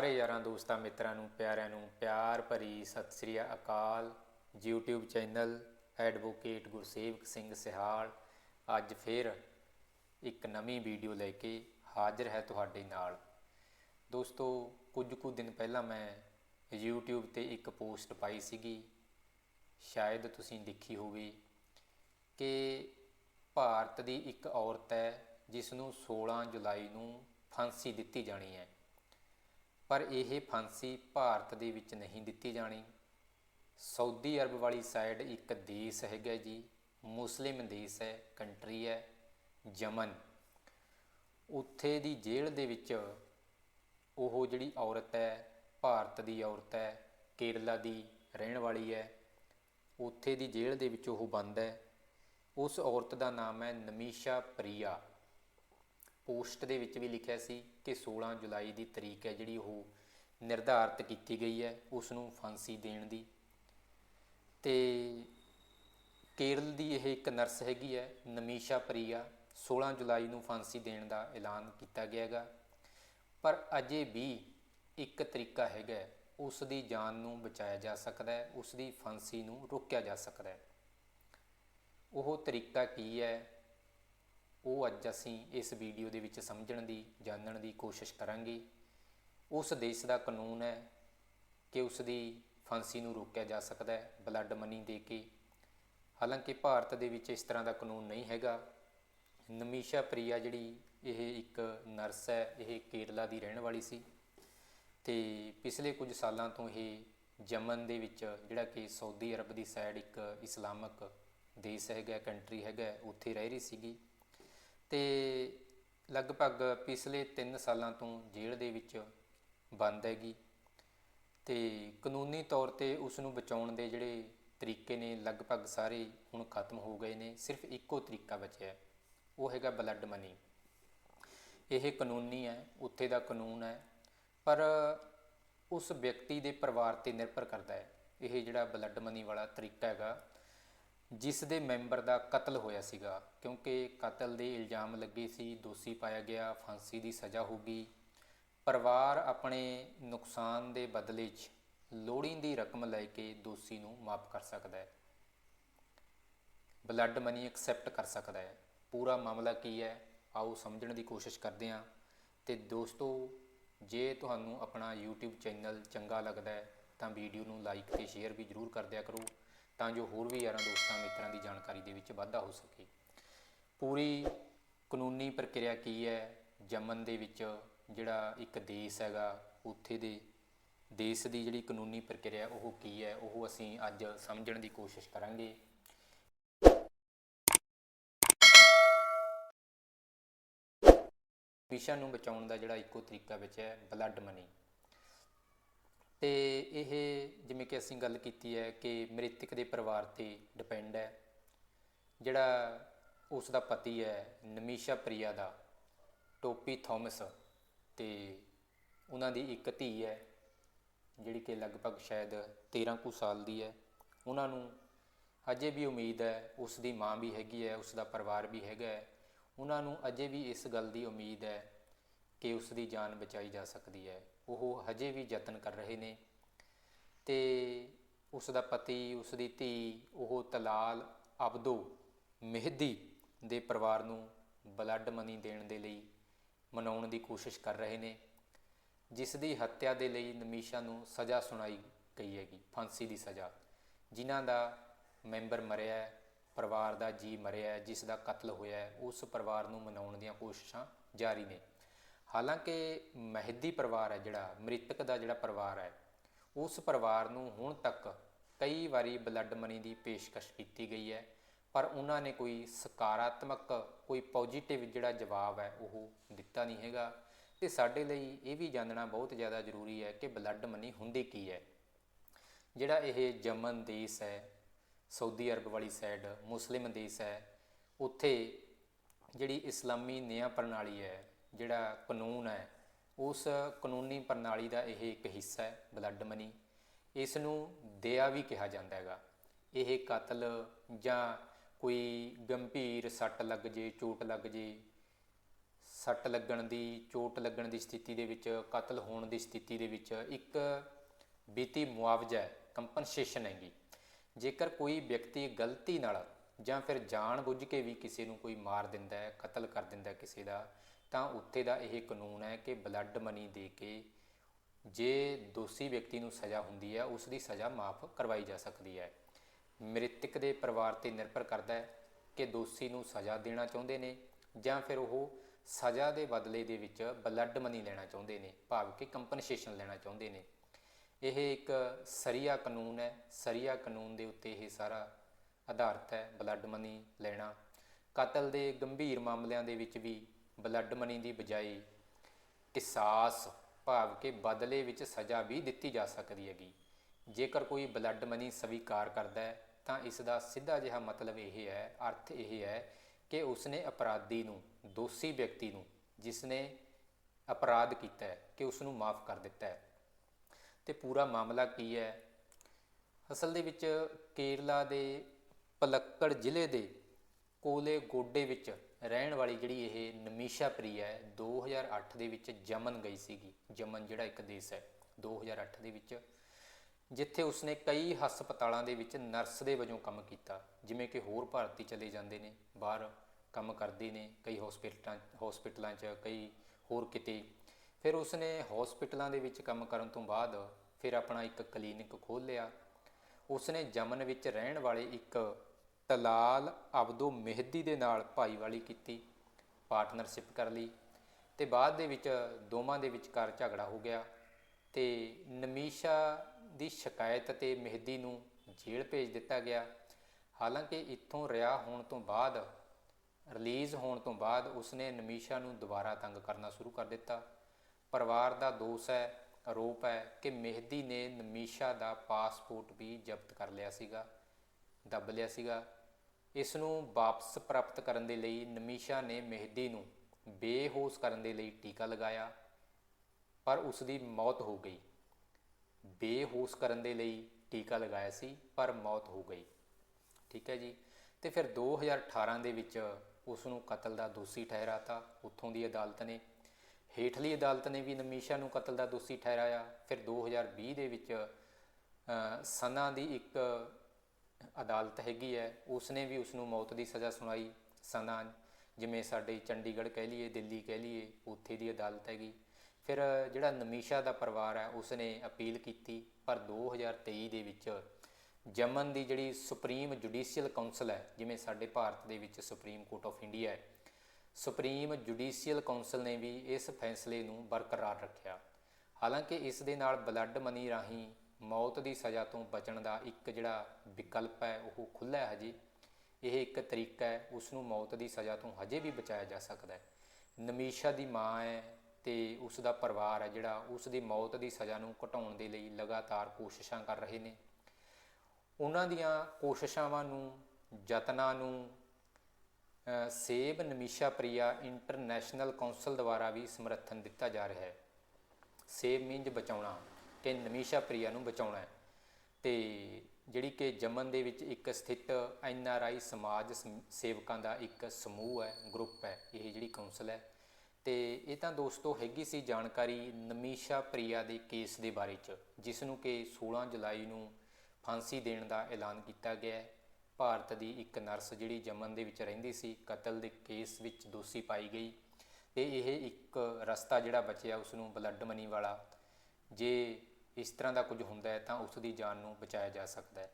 ਸਾਰੇ ਯਾਰਾਂ, ਦੋਸਤਾਂ, ਮਿੱਤਰਾਂ ਨੂੰ, ਪਿਆਰਿਆਂ ਨੂੰ ਪਿਆਰ ਭਰੀ ਸਤਿ ਸ੍ਰੀ ਅਕਾਲ। YouTube channel advocate Gursewak Singh Sihal ਅੱਜ ਫਿਰ ਇੱਕ ਨਵੀਂ ਵੀਡੀਓ ਲੈ ਕੇ ਹਾਜ਼ਰ ਹੈ ਤੁਹਾਡੇ ਨਾਲ। ਦੋਸਤੋ, ਕੁਝ ਕੁ ਦਿਨ ਪਹਿਲਾਂ ਮੈਂ YouTube ਤੇ ਇੱਕ ਪੋਸਟ ਪਾਈ ਸੀਗੀ। ਸ਼ਾਇਦ ਤੁਸੀਂ ਦੇਖੀ ਹੋਵੇ ਕਿ ਭਾਰਤ ਦੀ ਇੱਕ ਔਰਤ ਹੈ ਜਿਸ ਨੂੰ 16 ਜੁਲਾਈ ਨੂੰ ਫਾਂਸੀ ਦਿੱਤੀ ਜਾਣੀ ਹੈ। ਪਰ ਇਹ ਫਾਂਸੀ ਭਾਰਤ ਦੇ ਵਿੱਚ ਨਹੀਂ ਦਿੱਤੀ ਜਾਣੀ। ਸਾਊਦੀ ਅਰਬ ਵਾਲੀ ਸਾਈਡ ਇੱਕ ਦੇਸ਼ ਹੈਗਾ ਜੀ, ਮੁਸਲਿਮ ਦੇਸ਼ ਹੈ, ਕੰਟਰੀ ਹੈ, ਯਮਨ। ਉੱਥੇ ਦੀ ਜੇਲ੍ਹ ਦੇ ਵਿੱਚ ਉਹ ਜਿਹੜੀ ਔਰਤ ਹੈ, ਭਾਰਤ ਦੀ ਔਰਤ ਹੈ, ਕੇਰਲਾ ਦੀ ਰਹਿਣ ਵਾਲੀ ਹੈ, ਉੱਥੇ ਦੀ ਜੇਲ੍ਹ ਦੇ ਵਿੱਚ ਉਹ ਬੰਦ ਹੈ। ਉਸ ਔਰਤ ਦਾ ਨਾਮ ਹੈ ਨਮੀਸ਼ਾ ਪ੍ਰਿਆ। ਪੋਸਟ ਦੇ ਵਿੱਚ ਵੀ ਲਿਖਿਆ ਸੀ ਕਿ 16 ਜੁਲਾਈ ਦੀ ਤਰੀਕ ਹੈ ਜਿਹੜੀ ਉਹ ਨਿਰਧਾਰਤ ਕੀਤੀ ਗਈ ਹੈ ਉਸ ਨੂੰ ਫਾਂਸੀ ਦੇਣ ਦੀ। ਤੇ ਕੇਰਲ ਦੀ ਇਹ ਇੱਕ ਨਰਸ ਹੈਗੀ ਹੈ, ਨਮੀਸ਼ਾ ਪ੍ਰਿਆ 16 ਜੁਲਾਈ ਨੂੰ ਫਾਂਸੀ ਦੇਣ ਦਾ ਐਲਾਨ ਕੀਤਾ ਗਿਆ ਹੈਗਾ। ਪਰ ਅਜੇ ਵੀ ਇੱਕ ਤਰੀਕਾ ਹੈਗਾ ਉਸ ਦੀ ਜਾਨ ਨੂੰ ਬਚਾਇਆ ਜਾ ਸਕਦਾ ਹੈ ਉਸ ਦੀ ਫਾਂਸੀ ਨੂੰ ਰੋਕਿਆ ਜਾ ਸਕਦਾ ਹੈ। ਉਹ ਤਰੀਕਾ ਕੀ ਹੈ? ਉਹ ਅੱਜ ਅਸੀਂ ਇਸ ਵੀਡੀਓ ਦੇ ਵਿੱਚ ਸਮਝਣ ਦੀ, ਜਾਣਨ ਦੀ ਕੋਸ਼ਿਸ਼ ਕਰਾਂਗੇ। ਉਸ ਦੇਸ਼ ਦਾ ਕਾਨੂੰਨ ਹੈ ਕਿ ਉਸ ਦੀ ਫਾਂਸੀ ਨੂੰ ਰੋਕਿਆ ਜਾ ਸਕਦਾ ਹੈ ਬਲੱਡ ਮਨੀ ਦੇ ਕੇ। ਹਾਲਾਂਕਿ ਭਾਰਤ ਦੇ ਵਿੱਚ ਇਸ ਤਰ੍ਹਾਂ ਦਾ ਕਾਨੂੰਨ ਨਹੀਂ ਹੈਗਾ। ਨਮੀਸ਼ਾ ਪ੍ਰਿਆ ਜਿਹੜੀ ਇਹ ਇੱਕ ਨਰਸ ਹੈ, ਇਹ ਕੇਰਲਾ ਦੀ ਰਹਿਣ ਵਾਲੀ ਸੀ ਤੇ ਪਿਛਲੇ ਕੁਝ ਸਾਲਾਂ ਤੋਂ ਇਹ ਯਮਨ ਦੇ ਵਿੱਚ ਜਿਹੜਾ ਕਿ ਸਾਊਦੀ ਅਰਬ ਦੀ ਸਾਈਡ ਇੱਕ ਇਸਲਾਮਿਕ ਦੇਸ਼ ਹੈਗਾ ਕੰਟਰੀ ਹੈਗਾ, ਉੱਥੇ ਰਹਿ ਰਹੀ ਸੀਗੀ। ਤੇ ਲਗਭਗ ਪਿਛਲੇ 3 ਸਾਲਾਂ ਤੋਂ ਜੇਲ੍ਹ ਦੇ ਵਿੱਚ ਬੰਦ ਹੈਗੀ ਤੇ ਕਾਨੂੰਨੀ ਤੌਰ ਤੇ ਉਸ ਨੂੰ ਬਚਾਉਣ ਦੇ ਜਿਹੜੇ ਤਰੀਕੇ ਨੇ ਲਗਭਗ ਸਾਰੇ ਹੁਣ ਖਤਮ ਹੋ ਗਏ ਨੇ, ਸਿਰਫ ਇੱਕੋ ਤਰੀਕਾ ਬਚਿਆ ਉਹ ਹੈਗਾ ਬਲੱਡ ਮਨੀ ਇਹ ਕਾਨੂੰਨੀ ਹੈ, ਉੱਥੇ ਦਾ ਕਾਨੂੰਨ ਹੈ, ਪਰ ਉਸ ਵਿਅਕਤੀ ਦੇ ਪਰਿਵਾਰ ਤੇ ਨਿਰਭਰ ਕਰਦਾ ਹੈ। ਇਹ ਜਿਹੜਾ ਬਲੱਡ ਮਨੀ ਵਾਲਾ ਤਰੀਕਾ ਹੈਗਾ ਜਿਸ ਦੇ ਮੈਂਬਰ ਦਾ ਕਤਲ ਹੋਇਆ ਸੀਗਾ, ਕਿਉਂਕਿ ਕਤਲ ਦੇ ਇਲਜ਼ਾਮ ਲੱਗੇ ਸੀ, ਦੋਸ਼ੀ ਪਾਇਆ ਗਿਆ, ਫਾਂਸੀ ਦੀ ਸਜ਼ਾ ਹੋਗੀ ਪਰਿਵਾਰ ਆਪਣੇ ਨੁਕਸਾਨ ਦੇ ਬਦਲੇ 'ਚ ਲੋੜੀਂਦੀ ਰਕਮ ਲੈ ਕੇ ਦੋਸ਼ੀ ਨੂੰ ਮਾਫ ਕਰ ਸਕਦਾ ਹੈ। ਬਲੱਡ ਮਨੀ ਐਕਸੈਪਟ ਕਰ ਸਕਦਾ ਹੈ। ਪੂਰਾ ਮਾਮਲਾ ਕੀ ਹੈ, ਆਓ ਸਮਝਣ ਦੀ ਕੋਸ਼ਿਸ਼ ਕਰਦੇ ਹਾਂ। ਤੇ ਦੋਸਤੋ, ਜੇ ਤੁਹਾਨੂੰ ਆਪਣਾ YouTube ਚੈਨਲ ਚੰਗਾ ਲੱਗਦਾ ਹੈ, ਤਾਂ ਵੀਡੀਓ ਨੂੰ ਲਾਈਕ ਤੇ ਸ਼ੇਅਰ ਵੀ ਜ਼ਰੂਰ ਕਰ ਦਿਆ ਕਰੋ। ਤਾਂ ਜੋ ਹੋਰ ਵੀ ਯਾਰਾਂ ਦੋਸਤਾਂ ਮਿੱਤਰਾਂ ਦੀ ਜਾਣਕਾਰੀ ਦੇ ਵਿੱਚ ਵਾਧਾ ਹੋ ਸਕੇ। ਪੂਰੀ ਕਾਨੂੰਨੀ ਪ੍ਰਕਿਰਿਆ ਕੀ ਹੈ? ਯਮਨ ਦੇ ਵਿੱਚ ਜਿਹੜਾ ਇੱਕ ਦੇਸ਼ ਹੈਗਾ, ਉੱਥੇ ਦੇ ਦੇਸ਼ ਦੀ ਜਿਹੜੀ ਕਾਨੂੰਨੀ ਪ੍ਰਕਿਰਿਆ ਉਹ ਕੀ ਹੈ? ਉਹ ਅਸੀਂ ਅੱਜ ਸਮਝਣ ਦੀ ਕੋਸ਼ਿਸ਼ ਕਰਾਂਗੇ। ਵਿਸ਼ਾ ਨੂੰ ਬਚਾਉਣ ਦਾ ਜਿਹੜਾ ਇੱਕੋ ਤਰੀਕਾ ਵਿੱਚ ਹੈ ਬਲੱਡ ਮਨੀ ਤੇ ਇਹ ਜਿਵੇਂ ਕਿ ਅਸੀਂ ਗੱਲ ਕੀਤੀ ਹੈ ਕਿ ਮ੍ਰਿਤਕ ਦੇ ਪਰਿਵਾਰ ਤੇ ਡਿਪੈਂਡ ਹੈ, ਜਿਹੜਾ ਉਸ ਦਾ ਪਤੀ ਹੈ ਨਮੀਸ਼ਾ ਪ੍ਰਿਆ ਦਾ, ਟੋਪੀ ਥਾਮਸ ਤੇ ਉਹਨਾਂ ਦੀ ਇੱਕ ਧੀ ਹੈ, ਜਿਹੜੀ ਕਿ ਲਗਭਗ ਸ਼ਾਇਦ 13 ਕੁ ਸਾਲ ਦੀ ਹੈ। ਉਹਨਾਂ ਨੂੰ ਅਜੇ ਵੀ ਉਮੀਦ ਹੈ, ਉਸ ਦੀ ਮਾਂ ਵੀ ਹੈਗੀ ਹੈ, ਉਸ ਦਾ ਪਰਿਵਾਰ ਵੀ ਹੈਗਾ ਹੈ। ਉਹਨਾਂ ਨੂੰ ਅਜੇ ਵੀ ਇਸ ਗੱਲ ਦੀ ਉਮੀਦ ਹੈ ਕਿ ਉਸ ਦੀ ਜਾਨ ਬਚਾਈ ਜਾ ਸਕਦੀ ਹੈ। ਉਹ ਹਜੇ ਵੀ ਯਤਨ ਕਰ ਰਹੇ ਨੇ ਤੇ ਉਸ ਦਾ ਪਤੀ ਉਸ ਦੀ ਧੀ, ਉਹ ਤਲਾਲ ਅਬਦੋ ਮਹਿਦੀ ਦੇ ਪਰਿਵਾਰ ਨੂੰ ਬਲੱਡ ਮਨੀ ਦੇਣ ਦੇ ਲਈ ਮਨਾਉਣ ਦੀ ਕੋਸ਼ਿਸ਼ ਕਰ ਰਹੇ ਨੇ, ਜਿਸ ਦੀ ਹੱਤਿਆ ਦੇ ਲਈ ਨਮੀਸ਼ਾ ਨੂੰ ਸਜ਼ਾ ਸੁਣਾਈ ਗਈ ਹੈਗੀ, ਫਾਂਸੀ ਦੀ ਸਜ਼ਾ। ਜਿਨ੍ਹਾਂ ਦਾ ਮੈਂਬਰ ਮਰਿਆ ਹੈ, ਪਰਿਵਾਰ ਦਾ ਜੀ ਮਰਿਆ ਹੈ, ਜਿਸ ਦਾ ਕਤਲ ਹੋਇਆ ਹੈ, ਉਸ ਪਰਿਵਾਰ ਨੂੰ ਮਨਾਉਣ ਦੀਆਂ ਕੋਸ਼ਿਸ਼ਾਂ ਜਾਰੀ ਨੇ। ਹਾਲਾਂਕਿ ਮਹਿਦੀ ਪਰਿਵਾਰ ਹੈ ਜਿਹੜਾ, ਮ੍ਰਿਤਕ ਦਾ ਜਿਹੜਾ ਪਰਿਵਾਰ ਹੈ, ਉਸ ਪਰਿਵਾਰ ਨੂੰ ਹੁਣ ਤੱਕ ਕਈ ਵਾਰੀ ਬਲੱਡ ਮਨੀ ਦੀ ਪੇਸ਼ਕਸ਼ ਕੀਤੀ ਗਈ ਹੈ, ਪਰ ਉਹਨਾਂ ਨੇ ਕੋਈ ਸਕਾਰਾਤਮਕ, ਕੋਈ ਪੋਜੀਟਿਵ ਜਿਹੜਾ ਜਵਾਬ ਹੈ ਉਹ ਦਿੱਤਾ ਨਹੀਂ ਹੈਗਾ। ਤੇ ਸਾਡੇ ਲਈ ਇਹ ਵੀ ਜਾਣਨਾ ਬਹੁਤ ਜ਼ਿਆਦਾ ਜ਼ਰੂਰੀ ਹੈ ਕਿ ਬਲੱਡ ਮਨੀ ਹੁੰਦੀ ਕੀ ਹੈ। ਜਿਹੜਾ ਇਹ ਜਮਨ ਦੇਸ਼ ਹੈ, ਸਾਊਦੀ ਅਰਬ ਵਾਲੀ ਸਾਈਡ ਮੁਸਲਿਮ ਦੇਸ਼ ਹੈ, ਉੱਥੇ ਜਿਹੜੀ ਇਸਲਾਮੀ ਨਿਆਂ ਪ੍ਰਣਾਲੀ ਹੈ ਜਿਹੜਾ ਕਾਨੂੰਨ ਹੈ, ਉਸ ਕਾਨੂੰਨੀ ਪ੍ਰਣਾਲੀ ਦਾ ਇਹ ਇੱਕ ਹਿੱਸਾ ਹੈ ਬਲੱਡ ਮਨੀ ਇਸ ਨੂੰ ਦਇਆ ਵੀ ਕਿਹਾ ਜਾਂਦਾ ਹੈਗਾ। ਇਹ ਕਤਲ ਜਾਂ ਕੋਈ ਗੰਭੀਰ ਸੱਟ ਲੱਗ ਜੇ, ਚੋਟ ਲੱਗ ਜੇ, ਸੱਟ ਲੱਗਣ ਦੀ, ਚੋਟ ਲੱਗਣ ਦੀ ਸਥਿਤੀ ਦੇ ਵਿੱਚ, ਕਤਲ ਹੋਣ ਦੀ ਸਥਿਤੀ ਦੇ ਵਿੱਚ ਇੱਕ ਬੀਤੀ ਮੁਆਵਜ਼ਾ ਹੈ ਕੰਪਨਸੇਸ਼ਨ ਹੈਗੀ। ਜੇਕਰ ਕੋਈ ਵਿਅਕਤੀ ਗਲਤੀ ਨਾਲ ਜਾਂ ਫਿਰ ਜਾਣ ਬੁੱਝ ਕੇ ਵੀ ਕਿਸੇ ਨੂੰ ਕੋਈ ਮਾਰ ਦਿੰਦਾ ਹੈ, ਕਤਲ ਕਰ ਦਿੰਦਾ ਕਿਸੇ ਦਾ ਤਾਂ ਉੱਥੇ ਦਾ ਇਹ ਕਾਨੂੰਨ ਹੈ ਕਿ ਬਲੱਡ ਮਨੀ ਦੇ ਕੇ ਜੇ ਦੋਸ਼ੀ ਵਿਅਕਤੀ ਨੂੰ ਸਜ਼ਾ ਹੁੰਦੀ ਹੈ, ਉਸ ਦੀ ਸਜ਼ਾ ਮਾਫ ਕਰਵਾਈ ਜਾ ਸਕਦੀ ਹੈ। ਮ੍ਰਿਤਕ ਦੇ ਪਰਿਵਾਰ ਤੇ ਨਿਰਭਰ ਕਰਦਾ ਹੈ ਕਿ ਦੋਸ਼ੀ ਨੂੰ ਸਜ਼ਾ ਦੇਣਾ ਚਾਹੁੰਦੇ ਨੇ ਜਾਂ ਫਿਰ ਉਹ ਸਜ਼ਾ ਦੇ ਬਦਲੇ ਦੇ ਵਿੱਚ ਬਲੱਡ ਮਨੀ ਲੈਣਾ ਚਾਹੁੰਦੇ ਨੇ, ਭਾਵ ਕਿ ਕੰਪਨਸੇਸ਼ਨ ਲੈਣਾ ਚਾਹੁੰਦੇ ਨੇ। ਇਹ ਇੱਕ ਸਰੀਆ ਕਾਨੂੰਨ ਹੈ। ਸਰੀਆ ਕਾਨੂੰਨ ਦੇ ਉੱਤੇ ਇਹ ਸਾਰਾ ਆਧਾਰਿਤ ਹੈ ਬਲੱਡ ਮਨੀ ਲੈਣਾ। ਕਤਲ ਦੇ ਗੰਭੀਰ ਮਾਮਲਿਆਂ ਦੇ ਵਿੱਚ ਵੀ ਬਲੱਡ ਮਨੀ ਦੀ ਬਜਾਏ ਕਿਸਾਸ ਭਾਵ ਕਿ ਬਦਲੇ ਵਿੱਚ ਸਜ਼ਾ ਵੀ ਦਿੱਤੀ ਜਾ ਸਕਦੀ ਹੈਗੀ। ਜੇਕਰ ਕੋਈ ਬਲੱਡ ਮਨੀ ਸਵੀਕਾਰ ਕਰਦਾ ਹੈ, ਤਾਂ ਇਸ ਦਾ ਸਿੱਧਾ ਜਿਹਾ ਮਤਲਬ ਇਹ ਹੈ, ਅਰਥ ਇਹ ਹੈ ਕਿ ਉਸਨੇ ਅਪਰਾਧੀ ਨੂੰ, ਦੋਸ਼ੀ ਵਿਅਕਤੀ ਨੂੰ, ਜਿਸਨੇ ਅਪਰਾਧ ਕੀਤਾ ਹੈ, ਕਿ ਉਸ ਨੂੰ ਮਾਫ ਕਰ ਦਿੱਤਾ ਹੈ। ਤੇ ਪੂਰਾ ਮਾਮਲਾ ਕੀ ਹੈ? ਅਸਲ ਦੇ ਵਿੱਚ ਕੇਰਲਾ ਦੇ ਪਲੱਕੜ ਜ਼ਿਲ੍ਹੇ ਦੇ ਕੋਲੇ ਗੋਡੇ ਵਿੱਚ ਰਹਿਣ ਵਾਲੀ ਜਿਹੜੀ ਇਹ ਨਮੀਸ਼ਾ ਪ੍ਰਿਆ ਹੈ 2008 ਦੇ ਵਿੱਚ ਜਮਨ ਗਈ ਸੀਗੀ। ਜਮਨ ਜਿਹੜਾ ਇੱਕ ਦੇਸ਼ ਹੈ 2008 ਦੇ ਵਿੱਚ। ਜਿੱਥੇ ਉਸਨੇ ਕਈ ਹਸਪਤਾਲਾਂ ਦੇ ਵਿੱਚ ਨਰਸ ਦੇ ਵਜੋਂ ਕੰਮ ਕੀਤਾ। ਜਿਵੇਂ ਕਿ ਹੋਰ ਭਾਰਤੀ ਚਲੇ ਜਾਂਦੇ ਨੇ, ਬਾਹਰ ਕੰਮ ਕਰਦੇ ਨੇ, ਕਈ ਹਸਪੀਟਲਾਂ ਹਸਪੀਟਲਾਂ 'ਚ, ਕਈ ਹੋਰ ਕਿਤੇ। ਫਿਰ ਉਸਨੇ ਹਸਪੀਟਲਾਂ ਦੇ ਵਿੱਚ ਕੰਮ ਕਰਨ ਤੋਂ ਬਾਅਦ ਫਿਰ ਆਪਣਾ ਇੱਕ ਕਲੀਨਿਕ ਖੋਲ੍ਹ ਲਿਆ। ਉਸਨੇ ਯਮਨ ਵਿੱਚ ਰਹਿਣ ਵਾਲੇ ਇੱਕ ਤਲਾਲ ਅਬਦੋ ਮਹਿਦੀ ਦੇ ਨਾਲ ਭਾਈਵਾਲੀ ਕੀਤੀ, ਪਾਰਟਨਰਸ਼ਿਪ ਕਰ ਲਈ ਤੇ ਬਾਅਦ ਦੇ ਵਿੱਚ ਦੋਵਾਂ ਦੇ ਵਿਚਕਾਰ ਝਗੜਾ ਹੋ ਗਿਆ ਤੇ ਨਮੀਸ਼ਾ ਦੀ ਸ਼ਿਕਾਇਤ ਤੇ ਮਹਿਦੀ ਨੂੰ ਜੇਲ੍ਹ ਭੇਜ ਦਿੱਤਾ ਗਿਆ। ਹਾਲਾਂਕਿ ਇੱਥੋਂ ਰਿਹਾ ਹੋਣ ਤੋਂ ਬਾਅਦ, ਰਿਲੀਜ਼ ਹੋਣ ਤੋਂ ਬਾਅਦ ਉਸਨੇ ਨਮੀਸ਼ਾ ਨੂੰ ਦੁਬਾਰਾ ਤੰਗ ਕਰਨਾ ਸ਼ੁਰੂ ਕਰ ਦਿੱਤਾ। ਪਰਿਵਾਰ ਦਾ ਦੋਸ਼ ਹੈ, ਆਰੋਪ ਹੈ ਕਿ ਮਹਿਦੀ ਨੇ ਨਮੀਸ਼ਾ ਦਾ ਪਾਸਪੋਰਟ ਵੀ ਜ਼ਬਤ ਕਰ ਲਿਆ ਸੀਗਾ, ਦੱਬ ਲਿਆ ਸੀਗਾ। ਇਸ ਨੂੰ ਵਾਪਸ ਪ੍ਰਾਪਤ ਕਰਨ ਦੇ ਲਈ ਨਮੀਸ਼ਾ ਨੇ ਮਹਿਦੀ ਨੂੰ ਬੇਹੋਸ਼ ਕਰਨ ਦੇ ਲਈ ਟੀਕਾ ਲਗਾਇਆ ਪਰ ਉਸ ਦੀ ਮੌਤ ਹੋ ਗਈ। ਬੇਹੋਸ਼ ਕਰਨ ਦੇ ਲਈ ਟੀਕਾ ਲਗਾਇਆ ਸੀ ਪਰ ਮੌਤ ਹੋ ਗਈ। ਠੀਕ ਹੈ ਜੀ? ਤੇ ਫਿਰ 2018 ਦੇ ਵਿੱਚ ਉਸ ਨੂੰ ਕਤਲ ਦਾ ਦੋਸ਼ੀ ਠਹਿਰਾਤਾ ਉੱਥੋਂ ਦੀ ਅਦਾਲਤ ਨੇ। ਹੇਠਲੀ ਅਦਾਲਤ ਨੇ ਵੀ ਨਮੀਸ਼ਾ ਨੂੰ ਕਤਲ ਦਾ ਦੋਸ਼ੀ ਠਹਿਰਾਇਆ। ਫਿਰ 2020 ਦੇ ਵਿੱਚ ਅ, ਸਨਾ ਦੀ ਇੱਕ ਅਦਾਲਤ ਹੈਗੀ ਹੈ, ਉਸਨੇ ਵੀ ਉਸ ਨੂੰ ਮੌਤ ਦੀ ਸਜ਼ਾ ਸੁਣਾਈ। ਸਨਾ ਜਿਵੇਂ ਸਾਡੇ ਚੰਡੀਗੜ੍ਹ ਕਹਿ ਲਈਏ, ਦਿੱਲੀ ਕਹਿ ਲਈਏ, ਉੱਥੇ ਦੀ ਅਦਾਲਤ ਹੈਗੀ। ਫਿਰ ਜਿਹੜਾ ਨਮੀਸ਼ਾ ਦਾ ਪਰਿਵਾਰ ਹੈ, ਉਸਨੇ ਅਪੀਲ ਕੀਤੀ, ਪਰ 2023 ਦੇ ਵਿੱਚ ਜਮਨ ਦੀ ਜਿਹੜੀ ਸੁਪਰੀਮ ਜੁਡੀਸ਼ੀਅਲ ਕਾਉਂਸਲ ਹੈ, ਜਿਵੇਂ ਸਾਡੇ ਭਾਰਤ ਦੇ ਵਿੱਚ ਸੁਪਰੀਮ ਕੋਰਟ ਆਫ ਇੰਡੀਆ ਹੈ, ਸੁਪਰੀਮ ਜੁਡੀਸ਼ੀਅਲ ਕਾਉਂਸਲ ਨੇ ਵੀ ਇਸ ਫੈਸਲੇ ਨੂੰ ਬਰਕਰਾਰ ਰੱਖਿਆ। ਹਾਲਾਂਕਿ ਇਸ ਦੇ ਨਾਲ ਬਲੱਡ ਮਨੀ ਰਾਹੀਂ ਮੌਤ ਦੀ ਸਜ਼ਾ ਤੋਂ ਬਚਣ ਦਾ ਇੱਕ ਜਿਹੜਾ ਵਿਕਲਪ ਹੈ, ਉਹ ਖੁੱਲ੍ਹਾ ਹੈ ਹਜੇ। ਇਹ ਇੱਕ ਤਰੀਕਾ ਹੈ ਉਸ ਨੂੰ ਮੌਤ ਦੀ ਸਜ਼ਾ ਤੋਂ ਹਜੇ ਵੀ ਬਚਾਇਆ ਜਾ ਸਕਦਾ ਹੈ। ਨਮੀਸ਼ਾ ਦੀ ਮਾਂ ਹੈ ਤੇ ਉਸ ਦਾ ਪਰਿਵਾਰ ਹੈ ਜਿਹੜਾ ਉਸ ਦੀ ਮੌਤ ਦੀ ਸਜ਼ਾ ਨੂੰ ਘਟਾਉਣ ਦੇ ਲਈ ਲਗਾਤਾਰ ਕੋਸ਼ਿਸ਼ਾਂ ਕਰ ਰਹੇ ਨੇ। ਉਹਨਾਂ ਦੀਆਂ ਕੋਸ਼ਿਸ਼ਾਂ ਨੂੰ, ਯਤਨਾਂ ਨੂੰ ਸੇਬ ਨਮੀਸ਼ਾ ਪ੍ਰਿਆ ਇੰਟਰਨੈਸ਼ਨਲ ਕਾਉਂਸਲ ਦੁਆਰਾ ਵੀ ਸਮਰਥਨ ਦਿੱਤਾ ਜਾ ਰਿਹਾ ਹੈ। ਸੇਬ ਮੀਨਜ ਬਚਾਉਣਾ। ਕਿ ਨਮੀਸ਼ਾ ਪ੍ਰਿਆ ਨੂੰ ਬਚਾਉਣਾ ਹੈ। ਤੇ ਜਿਹੜੀ ਕਿ ਜਮਨ ਦੇ ਵਿੱਚ ਇੱਕ ਸਥਿਤ ਐਨ ਆਰ ਆਈ ਸਮਾਜ ਸੇਵਕਾਂ ਦਾ ਇੱਕ ਸਮੂਹ ਹੈ, ਗਰੁੱਪ ਹੈ, ਇਹ ਜਿਹੜੀ ਕਾਉਂਸਲ ਹੈ। ਤੇ ਇਹ ਤਾਂ ਦੋਸਤੋ ਹੈਗੀ ਸੀ ਜਾਣਕਾਰੀ ਨਮੀਸ਼ਾ ਪ੍ਰਿਆ ਦੇ ਕੇਸ ਦੇ ਬਾਰੇ ਚ, ਜਿਸ ਨੂੰ ਕਿ 16 ਜੁਲਾਈ ਨੂੰ ਫਾਂਸੀ ਦੇਣ ਦਾ ਐਲਾਨ ਕੀਤਾ ਗਿਆ ਹੈ। ਭਾਰਤ ਦੀ ਇੱਕ ਨਰਸ ਜਿਹੜੀ ਜਮਨ ਦੇ ਵਿੱਚ ਰਹਿੰਦੀ ਸੀ, ਕਤਲ ਦੇ ਕੇਸ ਵਿੱਚ ਦੋਸ਼ੀ ਪਾਈ ਗਈ। ਤੇ ਇਹ ਇੱਕ ਰਸਤਾ ਜਿਹੜਾ ਬਚਿਆ ਉਸ ਨੂੰ ਬਲੱਡ ਮਨੀ ਵਾਲਾ। ਜੇ ਇਸ ਤਰ੍ਹਾਂ ਦਾ ਕੁਝ ਹੁੰਦਾ ਹੈ ਤਾਂ ਉਸ ਦੀ ਜਾਨ ਨੂੰ ਬਚਾਇਆ ਜਾ ਸਕਦਾ ਹੈ।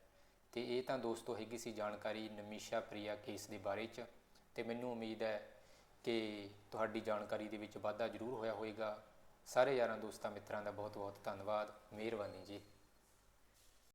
ਤੇ ਇਹ ਤਾਂ ਦੋਸਤੋ ਹੈਗੀ ਸੀ ਜਾਣਕਾਰੀ ਨਮੀਸ਼ਾ ਪ੍ਰਿਆ ਕੇਸ ਦੇ ਬਾਰੇ ਚ। ਤੇ ਮੈਨੂੰ ਉਮੀਦ ਹੈ ਕਿ ਤੁਹਾਡੀ ਜਾਣਕਾਰੀ ਦੇ ਵਿੱਚ ਵਾਧਾ ਜ਼ਰੂਰ ਹੋਇਆ ਹੋਵੇਗਾ। ਸਾਰੇ ਯਾਰਾਂ ਦੋਸਤਾਂ ਮਿੱਤਰਾਂ ਦਾ ਬਹੁਤ ਬਹੁਤ ਧੰਨਵਾਦ। ਮਿਹਰਬਾਨੀ ਜੀ।